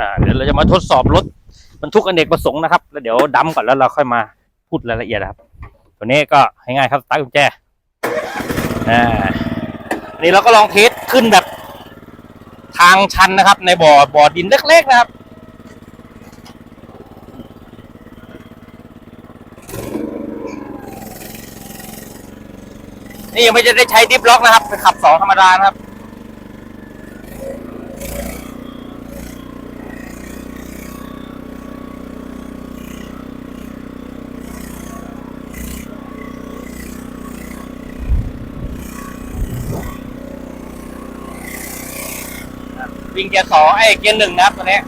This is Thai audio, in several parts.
อ่าเดี๋ยวเราจะมาทดสอบรถบรรทุกอเนกประสงค์นะครับ แล้วเดี๋ยวดัมก่อนแล้วเราค่อยมาพูดรายละเอียดนะครับ ตัวนี้ก็ง่ายๆครับสตาร์ทกุญแจอ่านนี้เราก็ลองเทสขึ้นแบบทางชันนะครับ ในบ่อบ่อดินเล็กๆนะครับ นี่ยังไม่ได้ใช้ดิฟล็อกนะครับไปขับสองธรรมดานะครับ วิ่งเกียร์สองไอ้เกียร์หนึ่งนะครับตัวนี้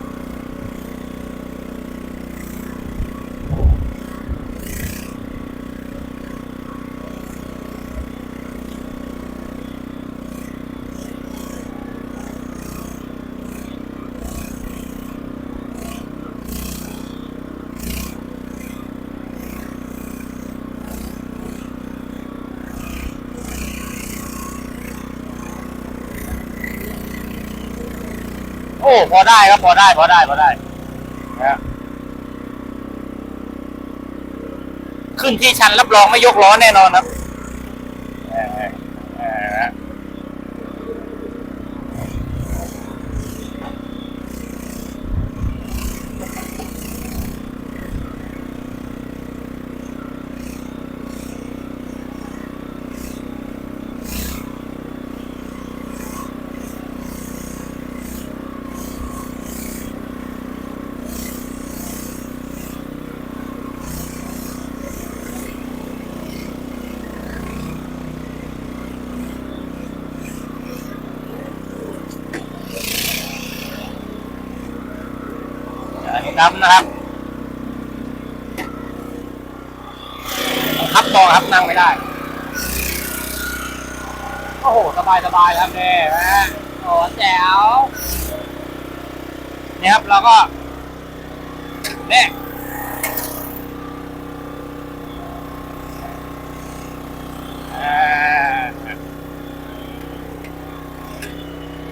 อ้พอได้ครับพอได้พอได้พอได้นะขึ้นที่ชันรับรองไม่ยกล้อแน่นอนครับ ดำนะครับครับบอครับนั่งไม่ได้ โอ้โห สบายสบายครับเนี่ยนะโอ้แจ๋วนี่ครับเราก็เนี่ย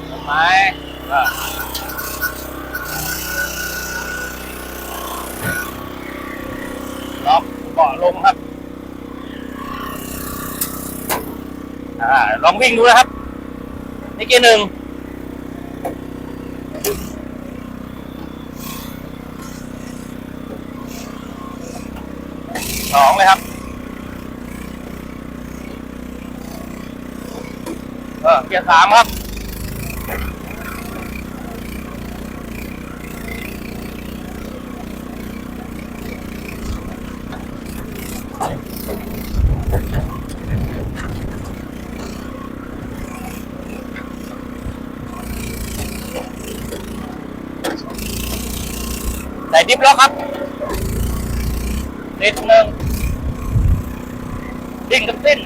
เห็นไหมเออ ล็อ กาะลงครับอลองวิ่งดูนะครับ นี่เกียร์หนึ่งสองเลยครับเออเกียร์สามครับ ใส่ดิฟล็อกครับติดหนึ่งดิ้นกับดิ้น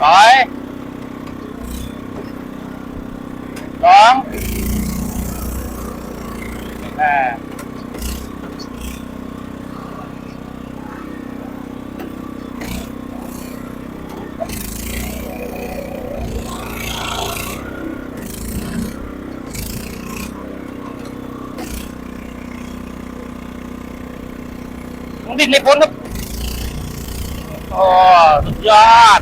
ถอยสองอ่า ต้องดิ้นในพ้นครับโอ้สุดยอด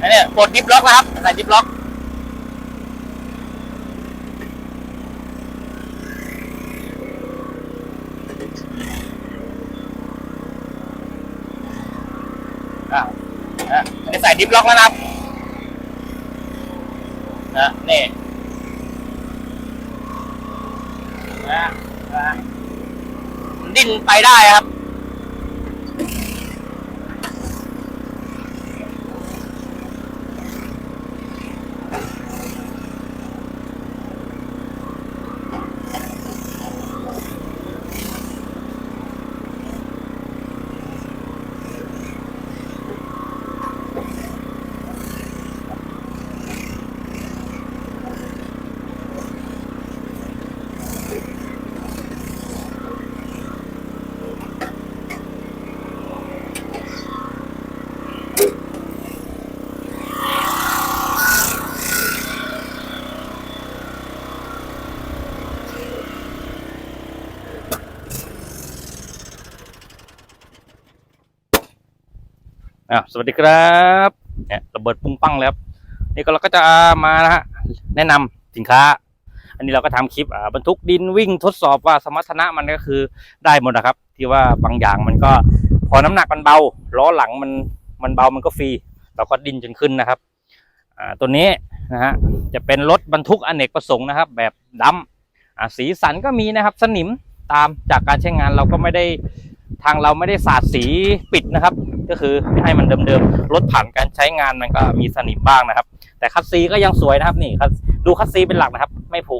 อันเนี้ยกดดิฟล็อกนะครับใส่ดิฟล็อก อะนะอันนี้ใส่ ดิฟล็อกแล้วนะครับนะนี่นะนะดิ้นไปได้ครับ น อ่าสวัสดีครับเนี่ยระเบิดปุ้งปังแล้วครับนี่ก็เราก็จะมานะฮะแนะนำสินค้า อันนี้เราก็ทำคลิปอ่าบรรทุกดินวิ่งทดสอบว่าสมรรถนะมันก็คือได้หมดนะครับ ที่ว่าบางอย่างมันก็พอน้ำหนักมันเบาล้อหลังมันมันเบามันก็ฟรีเราก็ดินจนขึ้นนะครับอ่าตัวนี้นะฮะจะเป็นรถบรรทุกอเนกประสงค์นะครับ แบบดำอ่าสีสันก็มีนะครับสนิมตามจากการใช้งานเราก็ไม่ได้ ทางเราไม่ได้สาดสีปิดนะครับ ก็คือให้มันเดิมๆรถผ่านการใช้งานมันก็มีสนิมบ้างนะครับ แต่คัสซีก็ยังสวยนะครับนี่ดูคัสซีเป็นหลักนะครับ ไม่ผุ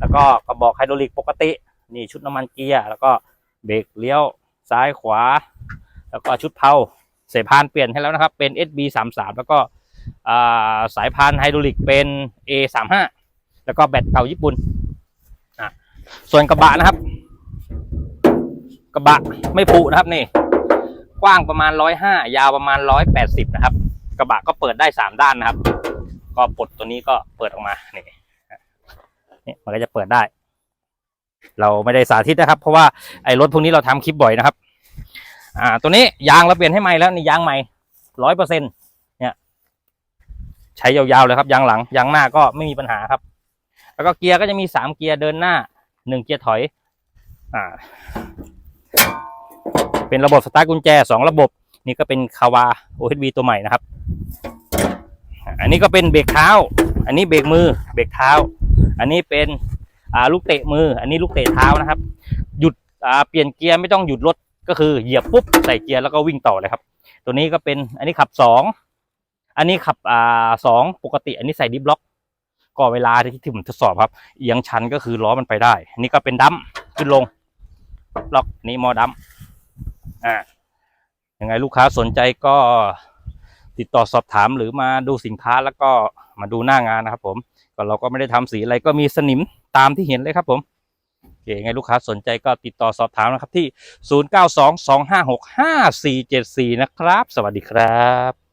แล้วก็กระบอกไฮดรอลิกปกติ นี่ชุดน้ำมันเกียร์แล้วก็เบรกเลี้ยวซ้ายขวา แล้วก็ชุดเพาเสพานเปลี่ยนให้แล้วนะครับ เป็น SB 3 3แล้วก็สายพานไฮดรอลิกเป็น A 3 5แล้วก็แบตเก่าญี่ปุ่นอะส่วนกระบะนะครับ กระบะไม่ผุนะครับนี่ กว้างประมาณร้อยห้ายาวประมาณร้อยแปดสิบนะครับ กระบะก็เปิดได้สามด้านนะครับ ก็ปลดตัวนี้ก็เปิดออกมานี่นี่มันก็จะเปิดได้ เราไม่ได้สาธิตนะครับ เพราะว่าไอ้รถพวกนี้เราทำคลิปบ่อยนะครับ อ่า ตัวนี้ยางเราเปลี่ยนให้ใหม่แล้วนี่ยางใหม่ร้อยเปอร์เซ็นเนี่ย ใช้ยาวๆเลยครับยางหลังยางหน้าก็ไม่มีปัญหาครับ แล้วก็เกียร์ก็จะมีสามเกียร์เดินหน้าหนึ่งเกียร์ถอย อ่า เป็นระบบสตาร์ทกุญแจสองระบบ นี่ก็เป็นคาวา OHV ตัวใหม่นะครับ อันนี้ก็เป็นเบรกเท้า อันนี้เบรกมือ เบรกเท้า อันนี้เป็นลูกเตะมือ อันนี้ลูกเตะเท้านะครับ หยุดเปลี่ยนเกียร์ไม่ต้องหยุดรถ ก็คือเหยียบปุ๊บใส่เกียร์แล้วก็วิ่งต่อเลยครับ ตัวนี้ก็เป็น อันนี้ขับสองอันนี้ขับสองปกติ อันนี้ใส่ดิฟล็อกก็เวลาที่ที่ผมทดสอบครับ เอียงชันก็คือล้อมันไปได้ อันนี้ก็เป็นดัมขึ้นลง ล็อกนี่มอดัมอ่ายังไงลูกค้าสนใจก็ติดต่อสอบถามหรือมาดูสินค้าแล้วก็มาดูหน้างานนะครับ ผมก็เราก็ไม่ได้ทำสีอะไรก็มีสนิมตามที่เห็นเลยครับผมโอเคยังไงลูกค้าสนใจก็ติดต่อสอบถามนะครับที่ 0922565474 นะครับ สวัสดีครับ